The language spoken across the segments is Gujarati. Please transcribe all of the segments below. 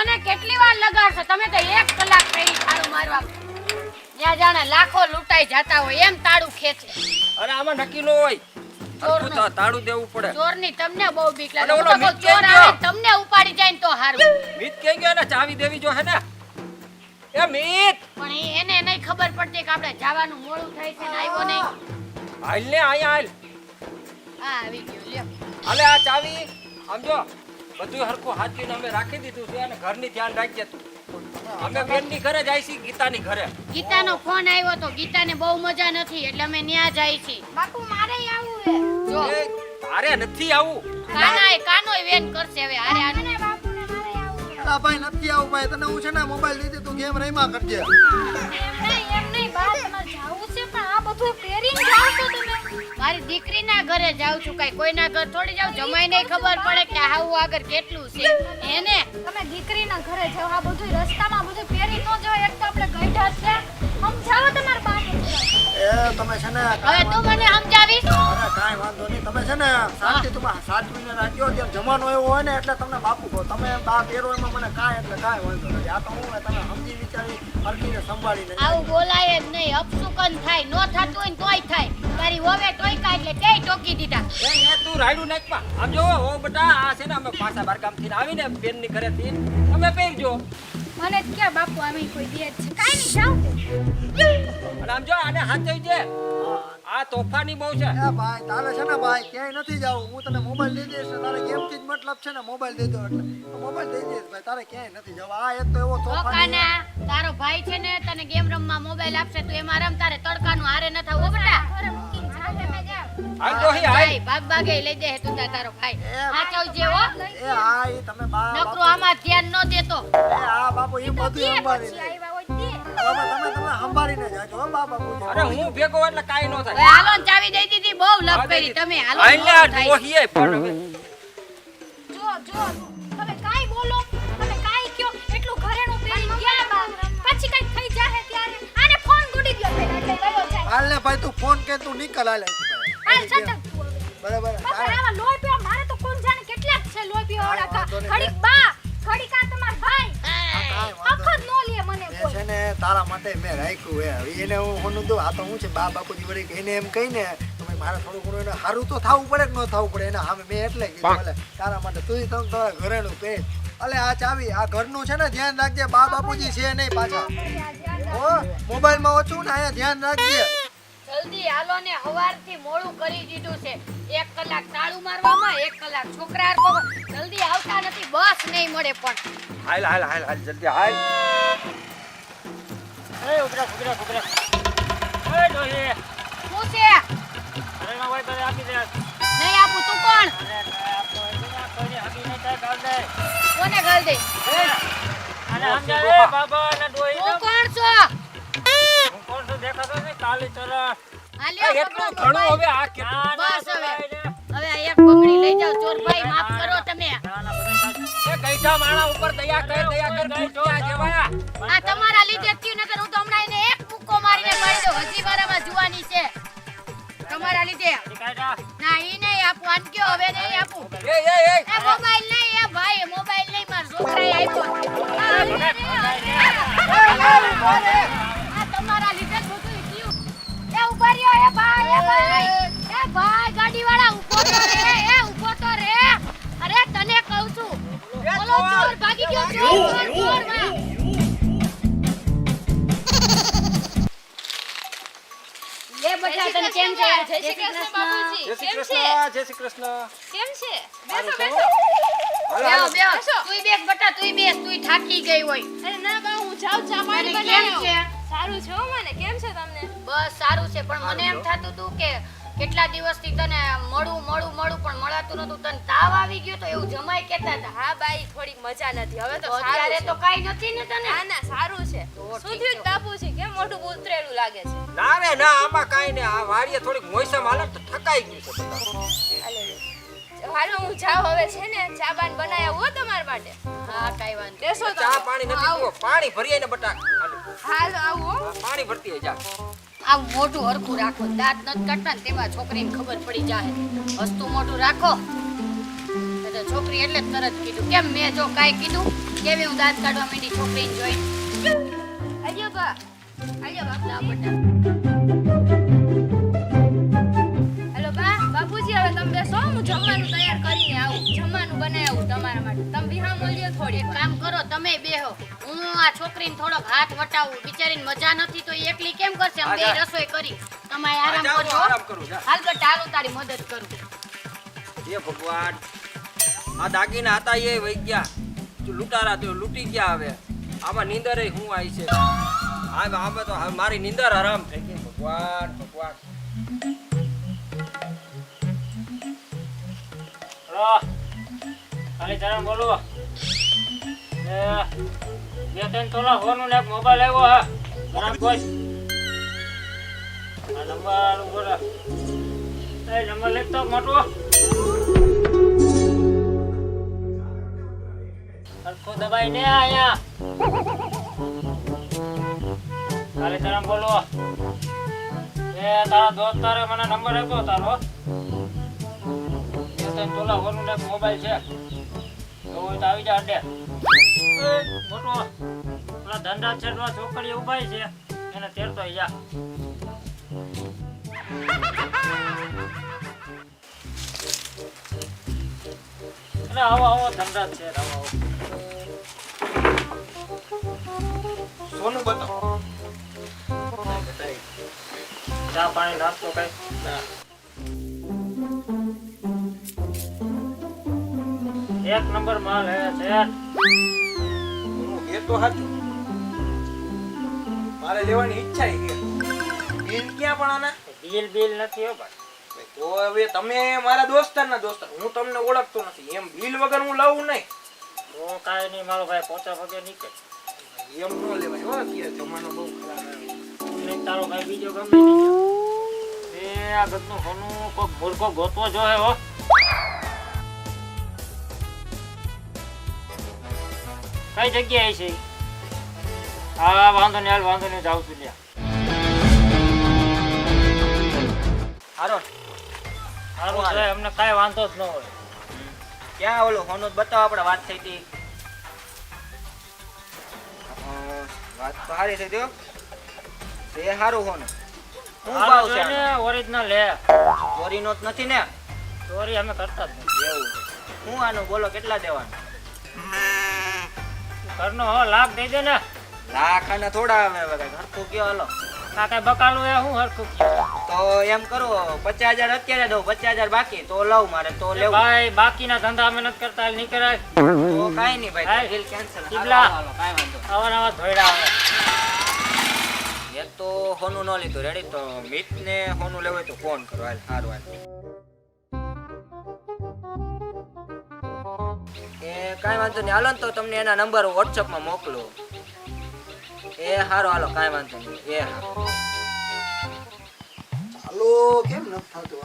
લ્યો ને કેટલી વાર લગાડશો? તમે તો એક કલાક કરી તાળું મારવા જ્યાં જાણે લાખો લૂંટાઈ જતા હોય એમ તાળું ખેંચે. અરે આમાં નક્કી નો હોય. ચોરનું. હરખું તા- તાળું દેવું પડે. ચોરની તમને બહુ બીક લાગે. અને હું ઓલો તો કહું મિત્ય ચોર ગયો. આવે તમને ઉપાડી જાય ને તો હારું. મીત ક્યાં ગયો? ને ચાવી દેવી જો હે ને. એ મીત! પણ એને નહીં ખબર પડતી કે આપણે જવાનું મોડું થાય છે ને આવ્યો નહીં. હાલ ને અહીંયા હાલ. આ આવી ગયો લ્યો. હાલે આ ચાવી. આમ જો. બધું હરખું હાથીને અમે રાખી દીધું છે અને ઘરની ધ્યાન રાખજે તું. અમે બેનની ઘરે જાય છીએ ગીતાની ઘરે. ગીતાનો ફોન આવ્યો તો ગીતાને બહુ મજા નથી એટલે અમે ન્યા જાય છીએ. બાપુ મારે આવું હે જો. તારે નથી આવું. કાના એ કાનો વેન કરશે હવે આરે આને. મને બાપુને મારે આવું ભાઈ નથી આવું ભાઈ. તને હું છે ને મોબાઈલ દીધી તું ગેમ રમ્યા કરજે. એમ નહીં એમ નહીં બા તમારે જાવું છે પણ આ બધું પહેરીને જાવ તો તમે. દીકરીના ઘરે જાઉં છું કઈ કોઈના ઘર થોડી જાઉં જમાઈને ખબર પડે કે હાવું આગળ કેટલું છે. એને તમે દીકરીના ઘરે જાવ આ બધું રસ્તામાં બધું પહેરી ન જો એક તો આપણે ગઈઢા છે. સમજાવો તમારા બાને એ તમે છે ને હવે તું મને સમજાવીશ? અરે કાંઈ વાંધો નહીં. તમે છે ને શાંતિ તમે સાચવીને રાખજો જેમ જમાનો એવો હોય ને એટલે તમને બાપુ કહો. તમે બા પહેરો એમાં મને કાંઈ એટલે કાંઈ વાંધો નથી. આ તો હું તમે સમજી વિચારી હરખીને સંભાળીને આવું બોલાય જ નહીં. અપસુકન થાય. નો થતું હોય ને તોય થાય. તારી ઓવે ટોયકા એટલે તે ટોકી દીધા. એ તું રાયડું નાખમાં આમ જો ઓ બટા આ છે ને અમે પાછા બારગામથી આવીને બેનની ઘરેથી અમે પહેરજો. મને જ કે બાપુ અમે કોઈ દે છે. કાઈ નહીં જાવ અને આમ જો આને હાચવી છે આ તોફાની બહુ છે. એ ભાઈ તારે છે ને ભાઈ ક્યાંય નથી જવું. હું તને મોબાઈલ દઈ દઈશ. ને તારે ગેમથી જ મતલબ છે ને મોબાઈલ દઈ દો એટલે. મોબાઈલ દઈ દઈશ ભાઈ તારે ક્યાંય નથી જવું. આ એક તો એવો તોફાની તારો ભાઈ છે ને તને ગેમ રમવા મોબાઈલ આપશે તું એમાં રમ તારે તડકાનું હારે ન થાવ બેટા. ઘરે તો હી હાલ. હાલ ભાગ ભાગે લઈ દે તું તાર તારો ભાઈ. આ હો. એ હા ઈ તમે બા નકરો આમાં ધ્યાન ન દેતો. એ હા બાપુ એ બધું દે તમે તમે તમે જાજો હો બા બાપુ અરે હું ભેગો એટલે કાઈ ન થાય. હાલો ચાવી દઈ દીધી બહુ લપ કરી તમે. હાલો હાલ. ડોહીએ. પણ જો જો. કે તું નીકળ હવે બરાબર આવા લોહી પીવા મારે તો કોણ જાણે કેટલા છે લોહી પીવા વાળા ઘડીક બા. ઘડીક આ તમાર ભાઈ. આખો નો લે મને કોઈ. છે ને તારા માટે મેં રાખ્યું હે. હવે એને હું હોનું દઉં. આ તો હું છે બા બાપુજી વળી એને એમ કહીને તમે મારે થોડું ઘણું એને સારું તો થવું પડે કે ન થવું પડે એને સામે મેં એટલે કીધું તારા માટે તું તમ તારા ઘરેણું પે અલે આ ચાવી આ ઘરનું છે ને ધ્યાન રાખજે બા બાપુજી છે નહીં પાછા. હો મોબાઈલમાં ઓછું ને અહીંયા ધ્યાન રાખજે. જલ્દી હાલો ને હવારથી મોડું કરી દીધું છે. એક કલાક તાળું મારવામાં એક કલાક છોકરા જલ્દી આવતા નથી બસ નહીં મળે પણ. હાલ હાલ હાલ હાલ જલ્દી હાલ. એ ઉભરા ઉભરા ઉભરા. એ ડોહી. શું છે? અરે ના હોય તો આપી દે. નહીં આપું તું કોણ? ના આપતો હોય તો ના કોઈને હગી નહીં થાય ગાળ દે. કોને ગાળ દે? અને સમજાવે બાબા અને ડોહી તું? કોણ છો? હું કોણ છું દેખાતો ને ચલો હાલ્યો એટલું ઘણું હવે આ ના બસ હવે. હવે એક પકડી લઈ જાવ ચોરભાઈ માફ કરો તમે. એ ગઈઠા માણા ઉપર દયા કર દયા કર ભૂખ્યા જેવા. આ તમારા લીધે થયું નકર હું તો હમણાં એને એક મુક્કો મારીને મારી દઉં. હજી મારામાં જુવાની છે. તમારા લીધે. ના ઈ નહીં આપું. આન કયો હવે નહીં આપું. એ એ એ. મોબાઈલ નહીં એ ભાઈ મોબાઈલ નહીં માર છોકરાએ આપ્યો. એ ભાઈ એ ભાઈ એ ભાઈ ગાડીવાળા ઊભો તો રે એ ઊભો તો રે. અરે તને કહું છું ઓલો ચોર ભાગી ગયો ચોર ચોર ચોર લે બધા તને કેમ છે? જય શ્રી કૃષ્ણ બાપુજી. જય શ્રી કૃષ્ણ જય શ્રી કૃષ્ણ. કેમ છે? સારું છે હો? હાલો, બેહો હાલો. બેહો. તુંય બેસ બટા તુંય બેસ તુંય થાકી ગઈ હોય. અરે ના બા હું જાઉં ચા સારું છે મને. બસ સારું છે પણ મને એમ થતું હતું કે કેટલા દિવસથી તને મળું મળું મળું પણ મળાતું નતું તને તાવ આવી ગયો તો એવું જમાઈ કેતા હતા. હા બાઈ થોડી મજા નથી. હવે તો અત્યારે તો કાઈ નથી ને તને? ના ના સારું છે. શું થયું તાપુ છે? કેમ મોઢું ઉતરેલું લાગે છે? ના રે ના આમાં કાંઈ ને આ વાડીએ થોડીક મોસમ હાલે તો થકાઈ ગયું છે બધા. હાલો. હું જાઉં હવે છે ને ચા બાન બનાવ્યા હો તમારા માટે? હા કાઈ વાંધો દેસો ચા પાણી નથી પીવો. પાણી ભરીએ ને બટા હાલો. આવું. પાણી ભરતી જા. આમ મોઢું હરખું રાખો. દાંત નથી કાઢતા ને તેમાં છોકરીને ખબર પડી જાય હસતું મોટું રાખો. એટલે છોકરી એટલે તરત કીધું. કેમ મેં જો કાંઈ કીધું? કેવી હું દાંત કાઢવા માંડી છોકરીને જોઈને? આલ્યો બા. આલ્યો બાપલા બટા હેલો બા. બાપુજી, હવે તમે શું હું જમવાનું તૈયાર કરીને આવું. જમવાનું બનાવું તમારા માટે. તમે થોડી એક કામ કરો તમે બેહો. હું આ છોકરીને થોડોક હાથ વટાવું. બિચારીને મજા નથી તો એકલી કેમ કરશે? અમે રસોઈ કરી. તમે આરામ કરજો આરામ કરું હાલ બેટા હાલો તારી મદદ કરું. હે ભગવાન. આ દાગીના હતા એ વહી ગયા. તું લૂંટારા તો લૂંટી ગયા હવે. આમાં નીંદરે હું આવી છે? હા આમાં તો મારી નીંદર આરામ થઈ ગઈ. ભગવાન ભગવાન. ખાલી જરા બોલો. બે ત્રણ તોલા હોનું ને મોબાઈલ આવ્યો હા. બરાબર આ નંબર એ નંબર લેખતો મોટો. સરખો દબાઈ ને અહીંયા ખાલી તરમ બોલો. એ તારા દોસ્તારે મને નંબર આપ્યો તારો. બે ત્રણ તોલા હોનું ને મોબાઈલ છે. તો આવી જા અડે એ, ધંધા છેડવા છોકરી ઉભાઈ છે એને તેડતો જા આવો આવો ધંધા છે આવો ચા પાણી નાસ્તો કઈ એક નંબર માલ હે, શેઠ. તો સાચું મારે લેવાની ઈચ્છા છે. બિલ ક્યાં પણ આના? બિલ બિલ નથી હો ભાઈ. તો હવે તમે મારા દોસ્તારના દોસ્તાર. હું તમને ઓળખતો નથી. એમ બિલ વગર હું લઉં નહીં. તો કાંઈ નહીં મારો ભાઈ પોતા પગે નીકળે. એમ ન લેવાય હો અત્યારે જમાનો બહુ ખરાબ તારો ભાઈ બીજો ગમે નહીં. એ આ ગદનું હોનું કોક મૂર્ખો ગોતવો જોહે હો. કઈ જગ્યાએ છે? હા વાંધો નહીં હાલ વાંધો નહીં જાઉં છું લ્યા હારો. સારું સાહેબ અમને કાંઈ વાંધો જ ન હોય. ક્યાં ઓલું હોનું બતાવો આપણે વાત થઈ હતી. વાત તો સારી થઈ ગયો હો. એ સારું હોનું. શું ભાવ છે? ઓરિજિનલ લે ચોરીનો જ નથી ને? ચોરી અમે કરતા જ નથી. એવું હું શું આનું બોલો કેટલા દેવાનું? ઘરનો હો લાખ દઈ દે ને લાખ અને થોડા આવે હવે હરખું કયો હાલો. આ બકાલું એ હું હરખું કયો? તો એમ કરો પચાસ હજાર અત્યારે દઉં પચાસ હજાર બાકી તો લઉં મારે તો લેવું. ભાઈ બાકીના ધંધા અમે નથી કરતા હાલ નહીં કરાય તો કાંઈ નહીં ભાઈ. બિલ કેન્સલ કિબલા. કાંઈ વાંધો નવા ધોયડા આવે. એક તો હોનું ન લીધું રેડી તો મિત ને હોનું લેવું હોય તો ફોન કરો હાલ સારું હાલ. કાંઈ વાંધો નહીં. હાલો તો તમને એના નંબર વોટ્સઅપમાં મોકલો. એ સારું હાલો, કાંઈ વાંધો નહીં. એ હા. ચાલો કેમ નથી થતું?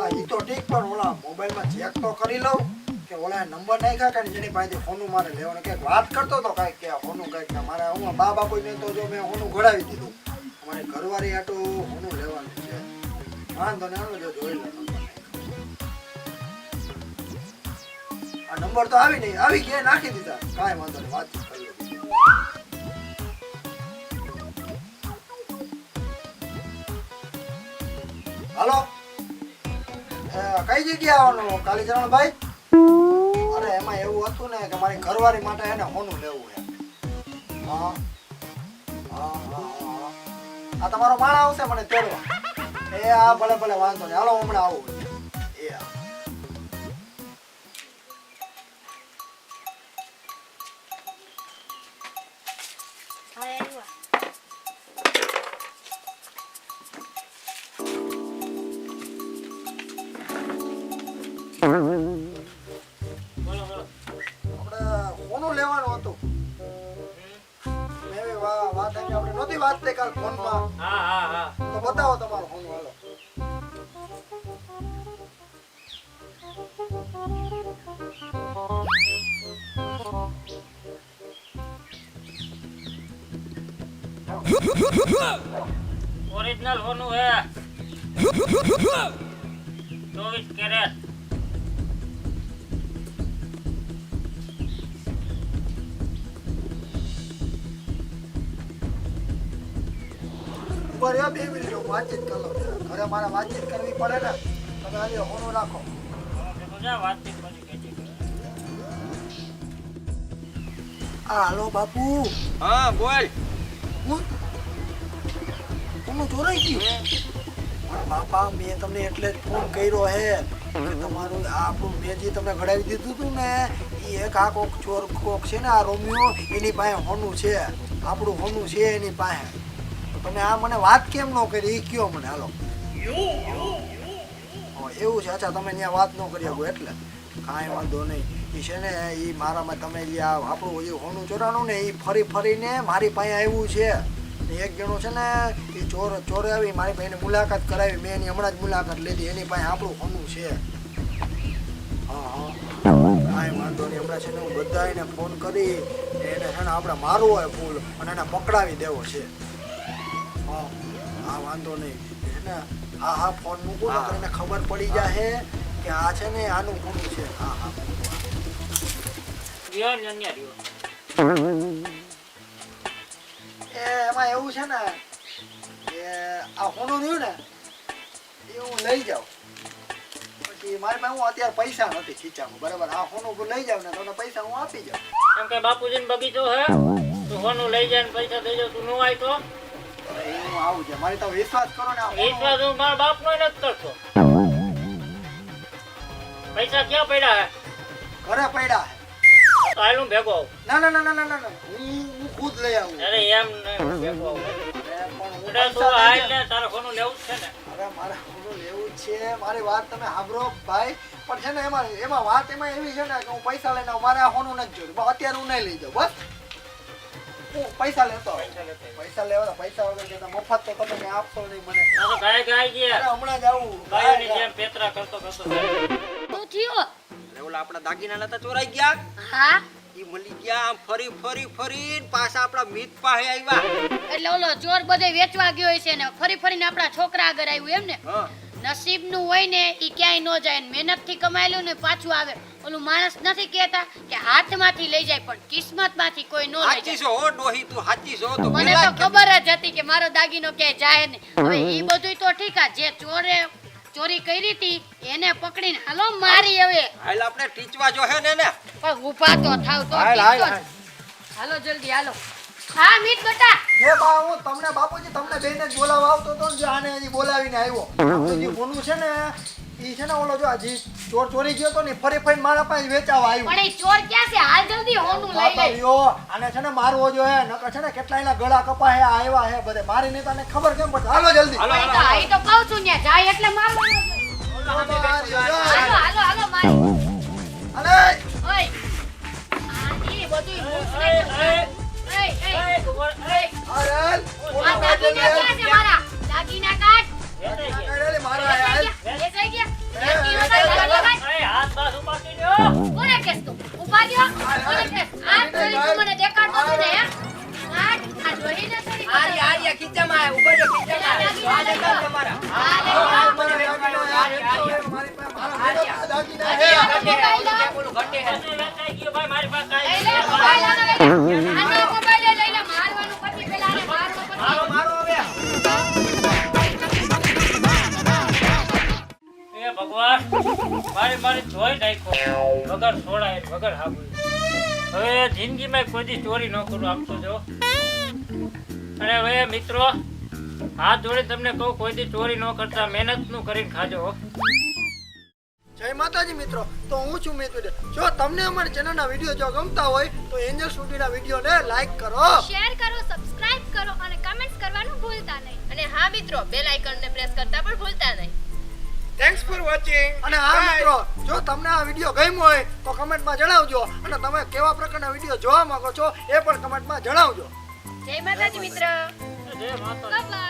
આ ઈ તો ઠીક, પણ ઓલા મોબાઈલમાં ચેક તો કરી લઉં કે ઓલા નંબર નાખ્યા કે જેની પાસેથી ફોનું મારે લેવાનું. કંઈક વાત કરતો તો કાંઈક કે ફોનું કંઈક મારે હું બા બાપુને તો જો મેં ફોનું ઘડાવી દીધું. મારે ઘરવાળી હાટું ફોનું લેવાનું છે. વાંધો ને હાલો, જો જોઈ લો. આ નંબર તો આવી નહીં. આવી ગયા નાખી દીધા. કાંઈ વાંધો નહીં વાત હાલો. એ, કઈ જગ્યાએ આવવાનું કાલીચરણ ભાઈ? અરે એમાં એવું હતું ને કે મારી ઘરવાળી માટે એને હોનું લેવું છે હા. હા. આ તમારો માણા આવશે મને તેડવા. એ હા ભલે ભલે વાંધો નહીં. હાલો હમણાં આવું. એ હા હા આવ્યા બોલો બોલો. આપણે હોનું લેવાનું હતું. મેં એવી વા- વાત નહોતી વાત થઈ કાલ ફોનમાં. હા હા હા. તો બતાવો તમારું. ઓરિજિનલ હોનું હે. ચોવીસ કેરેટ. બે મિનિટ વાતચીત કરો. ઘરે મારે વાતચીત કરવી પડે ને તમે આજે હોનું રાખો. વાતચીત કરી. હાલો બાપુ. હા બોલ. તમને ચોરાઈ ગયું. પણ બાપા, મેં તમને એટલે જ ફોન કર્યો હે તમારું આપણું મેં જે તમને ઘડાવી દીધું હતું ને એ એક આ કોક ચોર કોક છે ને, આ રોમિયો, એની પાસે હોનું છે. આપણું હોનું છે એની પાસે. તમે આ મને વાત કેમ ન કરી? એ કયો મને? હાલો. એવું છે? અચ્છા, તમે ત્યાં વાત ન કરી શકો એટલે. કાંઈ વાંધો નહીં. એ છે ને એ મારામાં તમે જે આપણું જે હોનું ચોરાનું ને એ ફરી ફરીને મારી પાસે આવ્યું છે. ને એક જણો છે ને એ ચોર ચોરે આવી મારી પાસે એની મુલાકાત કરાવી મેં એની હમણાં જ મુલાકાત લીધી. એની પાસે આપણું ખોનું છે. હા હા. કાંઈ વાંધો નહીં. હમણાં છે ને હું બધા એને ફોન કરી ને એને છે ને આપણે મારવો હોય ફૂલ અને એને પકડાવી દેવો છે. હા હા વાંધો નહીં. છે ને હા હા ફોન મૂકો ને તો એને ખબર પડી જાય કે આ છે ને આનું હોનું છે. હા હા. એમાં એવું છે ને કે આ હોનું રહ્યું ને એ હું લઈ જાઉં પછી મારી પાસે હું અત્યારે પૈસા નથી ખીચામાં બરાબર? આ હોનું હું લઈ જાઉં ને તમને પૈસા હું આપી જાઉં. એમ કે બાપુજીનો બગીચો હે તું હોનું લઈ જાય ને પૈસા દઈ જાવ તું નો આવી તો. હું આવું છે. મારી તો વિશ્વાસ કરો ને વિશ્વાસ હું મારા બાપનો નથી કરતો. પૈસા ક્યાં પડ્યા હે? ઘરે પડ્યા તો હાલ હું ભેગો આવું. ના ના ના ના ના ના ના. હું હું ખુદ લઈ આવું. અરે એમ મારે હોનું લેવું જ છે. મારી વાત તમે સાંભળો ભાઈ. પણ છે ને એમાં એમાં વાત એમાં એવી છે ને કે હું પૈસા લઈને મારે આ હોનું નથી જોયું. અત્યારે હું નહીં લઈ જાઉં. બસ. પૈસા લેતો લેવા પૈસા વગર કે મફત તો તમે આપશો નહીં મને. ગાય ગાય ગયા. હમણાં જ આવું. ગાયોની જેમ પેતરા કરતો કરતો જાય. શું ઓલા આપણા દાગીના નતા ચોરાઈ ગયા? હા? ઈ મળી ગયા આમ ફરી ફરી ફરી પાછા આપણા મિત પાસે આવ્યા. એટલે ઓલો ચોર બધે વેચવા ગયો છે ને ફરી ફરીને આપણા છોકરા આગળ આવ્યું એમ ને? નસીબનું હોય ને ઈ ક્યાંય ન જાય મહેનતથી કમાયેલું ને પાછું આવે. ઓલું માણસ નથી કહેતા કે હાથમાંથી લઈ જાય પણ કિસ્મતમાંથી કોઈ નો લઈ જાય. છો ડોહી તું હાચી છો તો મને તો ખબર જ હતી કે મારો દાગીનો ક્યાંય જાય નહીં. હવે ઈ બધું તો ઠીક આ જે ચોરે ચોરી કરી હતી એને પકડીને હાલો મારી હવે. હાલ આપણે ટીચવા જો હે ને ને પણ ઊભા તો થાવ તો હાલ, જલ્દી હાલો. હા મીત બટા. હે બા હું તમને બાપુજી તમને બેને જ બોલાવવા આવતો તો ને આને હજી બોલાવીને આવ્યો. બાપુજી જે છે ને? ઈ છે ને ઓલો જો આ ચોર ચોરી ગયો તો ને ફરી ફરી મારા પાસે વેચાવા આવ્યું. પણ એ ચોર ક્યાં છે? હાલ જલ્દી હોનું લઈ લે. યો આને છે ને મારવો જો હે નકર છે ને કેટલા એના ગળા કપા હે આવ્યા હે બધે. મારી ને તને ખબર કેમ પડશે? હાલો જલ્દી. હાલો ઈ તો કહું છું ને જાય એટલે મારવાનો હાલો હાલો હાલો હાલો મારી. અલે! ઓય. આ ઈ ભગવાન મારી મારી જોઈ નાખ્યો વગર છોડાય વગર હાબુ હવે જિંદગીમાં કોઈ ચોરી ન કરું આમ તો જો અને હવે મિત્રો હાથ જોડે તમને કહું કોઈ દી ચોરી ન કરતા મહેનતનું કરીને ખાજો જય માતાજી મિત્રો તો હું છું મિતુલ જો તમને અમારી ચેનલના વીડિયો જો ગમતા હોય તો એન્જલ સ્ટુડિયોના વિડીયોને લાઈક કરો. શેર કરો સબસ્ક્રાઇબ કરો અને કમેન્ટ્સ કરવાનું ભૂલતા નહીં. અને હા મિત્રો બેલ આઇકન ને પ્રેસ કરતા પણ ભૂલતા નહીં. થેન્ક્સ ફોર વોચિંગ અને હા મિત્રો જો તમને આ વીડિયો ગમ્યો હોય તો કમેન્ટમાં જણાવજો. અને તમે કેવા પ્રકારના વીડિયો જોવા માંગો છો એ પણ કમેન્ટમાં જણાવજો. જય માતાજી મિત્ર. જય માતા